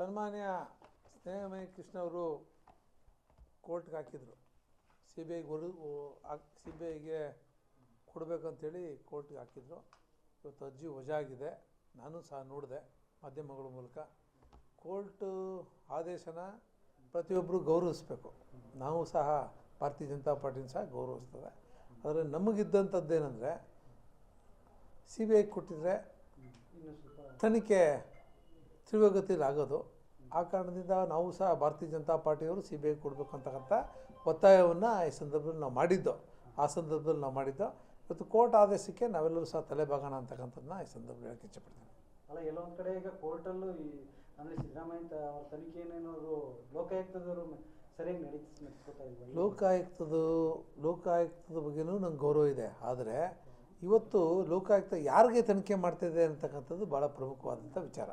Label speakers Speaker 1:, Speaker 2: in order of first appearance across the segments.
Speaker 1: ಸನ್ಮಾನ್ಯ ಸ್ನೇಹಮಯ ಕೃಷ್ಣ ಅವರು ಕೋರ್ಟ್ಗೆ ಹಾಕಿದರು. ಸಿ ಬಿ ಐಗೆ ಹೊರ ಸಿ ಬಿ ಐಗೆ ಕೊಡಬೇಕಂತೇಳಿ ಕೋರ್ಟ್ಗೆ ಹಾಕಿದರು. ಇವತ್ತು ಅರ್ಜಿ ವಜಾ ಆಗಿದೆ ನಾನು ಸಹ ನೋಡಿದೆ ಮಾಧ್ಯಮಗಳ ಮೂಲಕ. ಕೋರ್ಟು ಆದೇಶನ ಪ್ರತಿಯೊಬ್ಬರು ಗೌರವಿಸ್ಬೇಕು. ನಾವು ಸಹ ಭಾರತೀಯ ಜನತಾ ಪಾರ್ಟಿನ ಸಹ ಗೌರವಿಸ್ತದೆ. ಆದರೆ ನಮಗಿದ್ದಂಥದ್ದೇನೆಂದರೆ ಸಿ ಬಿ ಐಗೆ ಕೊಟ್ಟಿದ್ರೆ ತನಿಖೆ ತೀವ್ರಗತಿಯಲ್ಲಿ ಆಗೋದು. ಆ ಕಾರಣದಿಂದ ನಾವು ಸಹ ಭಾರತೀಯ ಜನತಾ ಪಾರ್ಟಿಯವರು ಸಿ ಬಿ ಐ ಕೊಡಬೇಕು ಅಂತಕ್ಕಂಥ ಒತ್ತಾಯವನ್ನು ಈ ಸಂದರ್ಭದಲ್ಲಿ ನಾವು ಮಾಡಿದ್ದೋ ಆ ಸಂದರ್ಭದಲ್ಲಿ ನಾವು ಮಾಡಿದ್ದೋ ಇವತ್ತು ಕೋರ್ಟ್ ಆದೇಶಕ್ಕೆ ನಾವೆಲ್ಲರೂ ಸಹ ತಲೆಬಾಗೋಣ ಅಂತಕ್ಕಂಥದ್ದನ್ನ ಈ ಸಂದರ್ಭದಲ್ಲಿ ಹೇಳಕ್ಕೆ ಇಚ್ಛೆಪಡ್ತೀನಿ.
Speaker 2: ಅಲ್ಲ ಕೆಲವೊಂದು ಕಡೆ ಈಗ ಕೋರ್ಟಲ್ಲೂ ಈ ಅಂದರೆ ಸಿದ್ದರಾಮಯ್ಯ ಅವ್ರ ತನಿಖೆಯನ್ನೇನಾದ್ರು ಲೋಕಾಯುಕ್ತದವರು ಸರಿಯಾಗಿ ನಡೀಸ್ ನಡೆಸ್ಕೊತಾ
Speaker 1: ಲೋಕಾಯುಕ್ತದ ಬಗ್ಗೆನೂ ನಂಗೆ ಗೌರವ ಇದೆ. ಆದರೆ ಇವತ್ತು ಲೋಕಾಯುಕ್ತ ಯಾರಿಗೆ ತನಿಖೆ ಮಾಡ್ತಿದೆ ಅಂತಕ್ಕಂಥದ್ದು ಭಾಳ ಪ್ರಮುಖವಾದಂಥ ವಿಚಾರ.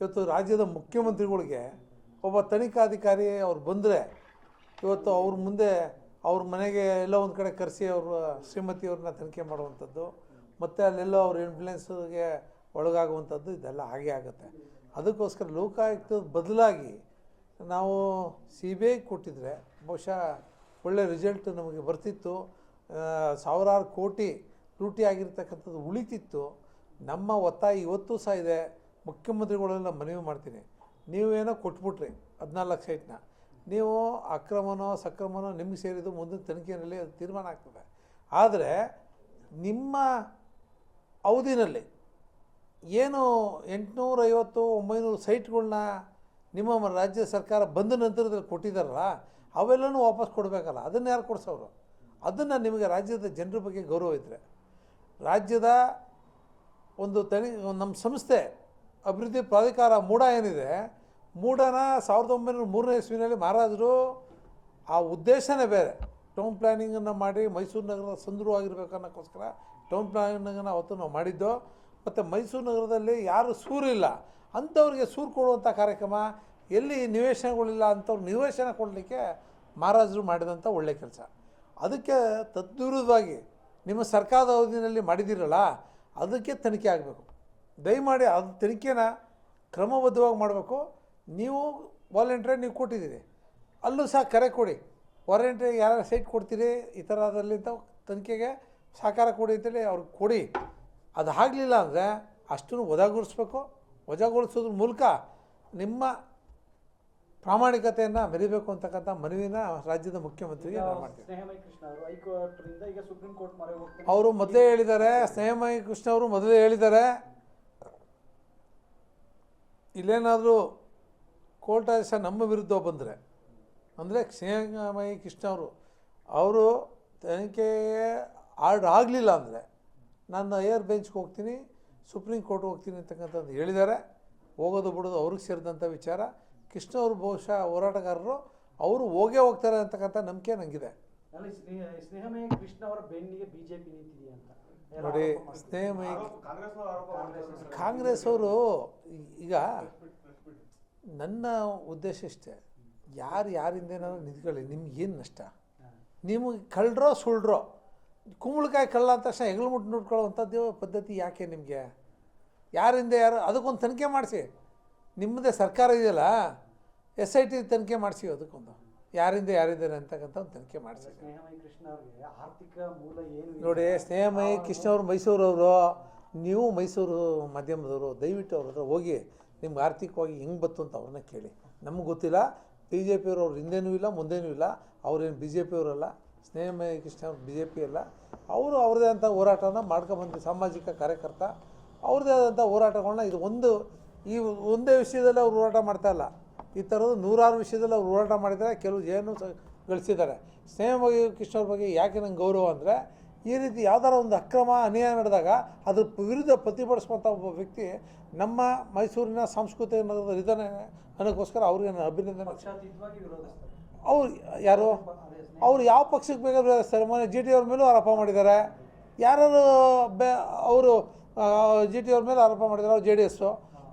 Speaker 1: ಇವತ್ತು ರಾಜ್ಯದ ಮುಖ್ಯಮಂತ್ರಿಗಳಿಗೆ ಒಬ್ಬ ತನಿಖಾಧಿಕಾರಿ ಅವ್ರು ಬಂದರೆ ಇವತ್ತು ಅವ್ರ ಮುಂದೆ ಅವ್ರ ಮನೆಗೆ ಎಲ್ಲೋ ಒಂದು ಕಡೆ ಕರೆಸಿ ಅವರು ಶ್ರೀಮತಿಯವ್ರನ್ನ ತನಿಖೆ ಮಾಡುವಂಥದ್ದು, ಮತ್ತು ಅಲ್ಲೆಲ್ಲೋ ಅವ್ರ ಇನ್ಫ್ಲುಯೆನ್ಸ್ಗೆ ಒಳಗಾಗುವಂಥದ್ದು ಇದೆಲ್ಲ ಹಾಗೆ ಆಗುತ್ತೆ. ಅದಕ್ಕೋಸ್ಕರ ಲೋಕಾಯುಕ್ತದ ಬದಲಾಗಿ ನಾವು ಸಿ ಬಿ ಐ ಕೊಟ್ಟಿದ್ರೆ ಬಹುಶಃ ಒಳ್ಳೆ ರಿಸಲ್ಟ್ ನಮಗೆ ಬರ್ತಿತ್ತು. ಸಾವಿರಾರು ಕೋಟಿ ಲೂಟಿ ಆಗಿರ್ತಕ್ಕಂಥದ್ದು ಉಳಿತಿತ್ತು. ನಮ್ಮ ಒತ್ತಾಯ ಇವತ್ತೂ ಸಹ ಇದೆ. ಮುಖ್ಯಮಂತ್ರಿಗಳೆಲ್ಲ ಮನವಿ ಮಾಡ್ತೀನಿ. ನೀವೇನೋ ಕೊಟ್ಬಿಟ್ರಿ, ಹದಿನಾಲ್ಕು ಲಕ್ಷ ಇಟ್ನ ನೀವು ಅಕ್ರಮನೋ ಸಕ್ರಮನೋ ನಿಮಗೆ ಸೇರಿದ್ದು ಮುಂದಿನ ತನಿಖೆಯಲ್ಲಿ ಅದು ತೀರ್ಮಾನ ಆಗ್ತದೆ. ಆದರೆ ನಿಮ್ಮ ಅವಧಿನಲ್ಲಿ ಏನು ಎಂಟುನೂರೈವತ್ತು ಒಂಬೈನೂರು ಸೈಟ್ಗಳನ್ನ ನಿಮ್ಮ ರಾಜ್ಯ ಸರ್ಕಾರ ಬಂದ ನಂತರದಲ್ಲಿ ಕೊಟ್ಟಿದ್ದಾರಲ್ಲ, ಅವೆಲ್ಲನೂ ವಾಪಸ್ ಕೊಡಬೇಕಲ್ಲ, ಅದನ್ನು ಯಾರು ಕೊಡಿಸೋರು? ಅದನ್ನು ನಿಮಗೆ ರಾಜ್ಯದ ಜನರ ಬಗ್ಗೆ ಗೌರವ ಇದ್ದರೆ ರಾಜ್ಯದ ಒಂದು ತನಿ ನಮ್ಮ ಸಂಸ್ಥೆ ಅಭಿವೃದ್ಧಿ ಪ್ರಾಧಿಕಾರ ಮೂಡ ಏನಿದೆ ಮೂಡನ ಸಾವಿರದ ಒಂಬೈನೂರ ಮೂರನೇ ಇಸ್ವಿನಲ್ಲಿ ಮಹಾರಾಜರು ಆ ಉದ್ದೇಶನೇ ಬೇರೆ. ಟೌನ್ ಪ್ಲ್ಯಾನಿಂಗನ್ನು ಮಾಡಿ ಮೈಸೂರು ನಗರ ಸುಂದರವಾಗಿರ್ಬೇಕು ಅನ್ನೋಕ್ಕೋಸ್ಕರ ಟೌನ್ ಪ್ಲ್ಯಾನಿಂಗನ್ನು ಅವತ್ತು ನಾವು ಮಾಡಿದ್ದು. ಮತ್ತು ಮೈಸೂರು ನಗರದಲ್ಲಿ ಯಾರು ಸೂರಿಲ್ಲ ಅಂಥವ್ರಿಗೆ ಸೂರು ಕೊಡುವಂಥ ಕಾರ್ಯಕ್ರಮ, ಎಲ್ಲಿ ನಿವೇಶನಗಳಿಲ್ಲ ಅಂಥವ್ರು ನಿವೇಶನ ಕೊಡಲಿಕ್ಕೆ ಮಹಾರಾಜರು ಮಾಡಿದಂಥ ಒಳ್ಳೆಯ ಕೆಲಸ. ಅದಕ್ಕೆ ತದ್ವಿರುದ್ಧವಾಗಿ ನಿಮ್ಮ ಸರ್ಕಾರದ ಅವಧಿನಲ್ಲಿ ಮಾಡಿದ್ದೀರಲ್ಲ, ಅದಕ್ಕೆ ತನಿಖೆ ಆಗಬೇಕು. ದಯಮಾಡಿ ಅದು ತನಿಖೆನ ಕ್ರಮಬದ್ಧವಾಗಿ ಮಾಡಬೇಕು. ನೀವು ವಾಲಂಟಿಯರ್ ನೀವು ಕೊಟ್ಟಿದ್ದೀರಿ. ಅಲ್ಲೂ ಸಹ ಕರೆ ಕೊಡಿ. ವಾರಂಟ್ರಿ ಯಾರು ಸೈಟ್ ಕೊಡ್ತೀರಿ ಈ ಥರದಲ್ಲಿ ಅಂತ ತನಿಖೆಗೆ ಸಹಕಾರ ಕೊಡಿ ಅಂತೇಳಿ ಅವ್ರಿಗೆ ಕೊಡಿ. ಅದು ಆಗಲಿಲ್ಲ ಅಂದರೆ ಅಷ್ಟನ್ನು ವಜಾಗೊಳಿಸ್ಬೇಕು. ವಜಾಗೊಳಿಸೋದ್ರ ಮೂಲಕ ನಿಮ್ಮ ಪ್ರಾಮಾಣಿಕತೆಯನ್ನು ಮೆರಿಬೇಕು ಅಂತಕ್ಕಂಥ ಮನವಿನ ರಾಜ್ಯದ ಮುಖ್ಯಮಂತ್ರಿಗೆ
Speaker 2: ನಾವು ಹೋಗ್ತಾರೆ
Speaker 1: ಅವರು ಮೊದಲೇ ಹೇಳಿದ್ದಾರೆ ಸ್ನೇಹಮಯ ಕೃಷ್ಣ ಅವರು ಮೊದಲೇ ಹೇಳಿದ್ದಾರೆ. ಇಲ್ಲೇನಾದರೂ ಕೋರ್ಟ್ ಆದೇಶ ನಮ್ಮ ವಿರುದ್ಧ ಬಂದರೆ, ಅಂದರೆ ಸ್ನೇಹಮಯಿ ಕೃಷ್ಣ ಅವರು ಅವರು ತನಿಖೆಗೆ ಆರ್ಡ್ರ್ ಆಗಲಿಲ್ಲ ಅಂದರೆ ನಾನು ಏರ್ ಬೆಂಚ್ಗೆ ಹೋಗ್ತೀನಿ, ಸುಪ್ರೀಂ ಕೋರ್ಟ್ಗೆ ಹೋಗ್ತೀನಿ ಅಂತಕ್ಕಂಥದ್ದು ಹೇಳಿದ್ದಾರೆ. ಹೋಗೋದು ಬಿಡೋದು ಅವ್ರಿಗೆ ಸೇರಿದಂಥ ವಿಚಾರ. ಕೃಷ್ಣ ಅವರು ಬಹುಶಃ ಹೋರಾಟಗಾರರು, ಅವರು ಹೋಗೇ ಹೋಗ್ತಾರೆ ಅಂತಕ್ಕಂಥ ನಂಬಿಕೆ ನನಗಿದೆ
Speaker 2: ಸ್ನೇಹಮಯ ಕೃಷ್ಣ ಅವರ ಬೆನ್ನಿಗೆ ಬಿಜೆಪಿ ನಿಂತಿದೆ ಅಂತ.
Speaker 1: ನೋಡಿ ಸ್ನೇಹಮಯ. ಕಾಂಗ್ರೆಸ್ ಅವರು. ಈಗ ನನ್ನ ಉದ್ದೇಶ ಇಷ್ಟೇ. ಯಾರು ಯಾರಿಂದ ಏನಾದ್ರು ನಿಂತ್ಕೊಳ್ಳಿ ಏನು ನಷ್ಟ. ನಿಮಗೆ ಕಳ್ಳರೋ ಸುಳ್ಳ್ರೋ ಕುಂಬಳಕಾಯಿ ಕಳ್ಳ ಅಂತ ತಕ್ಷಣ ಹೆಗಲು ಮುಟ್ಟು ನೋಡ್ಕೊಳ್ಳೋವಂಥದ್ದು ಪದ್ಧತಿ ಯಾಕೆ ನಿಮಗೆ? ಯಾರಿಂದ ಯಾರು ಅದಕ್ಕೊಂದು ತನಿಖೆ ಮಾಡಿಸಿ. ನಿಮ್ಮದೇ ಸರ್ಕಾರ ಇದೆಯಲ್ಲ ಎಸ್ ಐ ಟಿ ತನಿಖೆ ಮಾಡಿಸಿ ಅದಕ್ಕೊಂದು. ಯಾರಿಂದ ಯಾರಿದ್ದಾರೆ ಅಂತಕ್ಕಂಥ ಒಂದು ತನಿಖೆ
Speaker 2: ಏನು
Speaker 1: ನೋಡಿ ಸ್ನೇಹಮಯ ಕೃಷ್ಣ ಅವರು ಮೈಸೂರವರು ನೀವು ಮೈಸೂರು ಮಾಧ್ಯಮದವರು ದಯವಿಟ್ಟು ಅವ್ರ ಹತ್ರ ಹೋಗಿ ನಿಮ್ಗೆ ಆರ್ಥಿಕವಾಗಿ ಹೆಂಗೆ ಬತ್ತು ಅಂತ ಅವ್ರನ್ನ ಕೇಳಿ. ನಮ್ಗೆ ಗೊತ್ತಿಲ್ಲ ಬಿ ಜೆ ಪಿಯವರು ಅವ್ರ ಹಿಂದೇನೂ ಇಲ್ಲ ಮುಂದೇನೂ ಇಲ್ಲ ಅವ್ರೇನು ಬಿ ಜೆ ಪಿಯವರಲ್ಲ ಸ್ನೇಹಮಯ ಕೃಷ್ಣ ಅವ್ರು ಬಿ ಜೆ ಪಿ ಅಲ್ಲ ಅವರು ಅವ್ರದ್ದೇ ಆದಂಥ ಹೋರಾಟನ ಮಾಡ್ಕೊಂಡ್ಬಂದು ಸಾಮಾಜಿಕ ಕಾರ್ಯಕರ್ತ ಅವ್ರದ್ದೇ ಆದಂಥ ಹೋರಾಟಗಳನ್ನ ಇದು ಒಂದು ಈ ಒಂದೇ ವಿಷಯದಲ್ಲಿ ಅವ್ರು ಹೋರಾಟ ಮಾಡ್ತಾ ಇಲ್ಲ. ಈ ಥರದ್ದು ನೂರಾರು ವಿಷಯದಲ್ಲಿ ಅವ್ರು ಹೋರಾಟ ಮಾಡಿದ್ದಾರೆ ಕೆಲವು ಸ ಗಳಿಸಿದ್ದಾರೆ. ಸ್ನೇಹವಾಗಿ ಕೃಷ್ಣ ಅವ್ರ ಬಗ್ಗೆ ಯಾಕೆ ನಂಗೆ ಗೌರವ ಅಂದರೆ ಈ ರೀತಿ ಯಾವ್ದಾರ ಒಂದು ಅಕ್ರಮ ಅನ್ಯಾಯ ನಡೆದಾಗ ಅದ್ರ ವಿರುದ್ಧ ಪ್ರತಿಭಟಿಸುವಂಥ ಒಬ್ಬ ವ್ಯಕ್ತಿ ನಮ್ಮ ಮೈಸೂರಿನ ಸಾಂಸ್ಕೃತಿಕ ನಗರದ ಇದ್ದಾನೆ ಅನ್ನೋಕ್ಕೋಸ್ಕರ ಅವ್ರಿಗೆ ನಾನು ಅಭಿನಂದನೆ. ಅವ್ರು ಯಾರು? ಅವ್ರು ಯಾವ ಪಕ್ಷಕ್ಕೆ ಬೇಕಾದ್ರೂ ಸರ್. ಮೊನ್ನೆ ಜಿ ಟಿ ಅವ್ರ ಮೇಲೂ ಆರೋಪ ಮಾಡಿದ್ದಾರೆ. ಯಾರು ಬೆ ಅವರು ಜಿ ಟಿ ಅವ್ರ ಮೇಲೆ ಆರೋಪ ಮಾಡಿದ್ದಾರೆ ಅವ್ರು ಜೆ ಡಿ ಎಸ್ಸು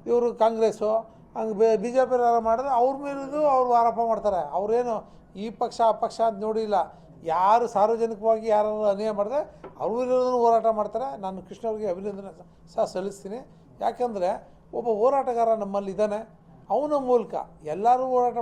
Speaker 1: ಇವರು ಕಾಂಗ್ರೆಸ್ಸು ಹಂಗೆ ಬೆ ಜೆ ಪಿ ಮಾಡಿದ್ರೆ ಅವ್ರ ಮೇಲೂ ಅವ್ರು ಆರೋಪ ಮಾಡ್ತಾರೆ. ಅವರೇನು ಈ ಪಕ್ಷ, ಆ ಪಕ್ಷ ಅಂತ ನೋಡಿಲ್ಲ. ಯಾರು ಸಾರ್ವಜನಿಕವಾಗಿ ಯಾರು ಅನ್ಯಾಯ ಮಾಡಿದ್ರೆ ಅವ್ರ ಮೇಲೂ ಹೋರಾಟ ಮಾಡ್ತಾರೆ. ನಾನು ಕೃಷ್ಣ ಅವ್ರಿಗೆ ಅಭಿನಂದನೆ ಸಹ ಸಲ್ಲಿಸ್ತೀನಿ. ಯಾಕೆಂದರೆ ಒಬ್ಬ ಹೋರಾಟಗಾರ ನಮ್ಮಲ್ಲಿ ಇದ್ದಾನೆ. ಅವನ ಮೂಲಕ ಎಲ್ಲರೂ ಹೋರಾಟ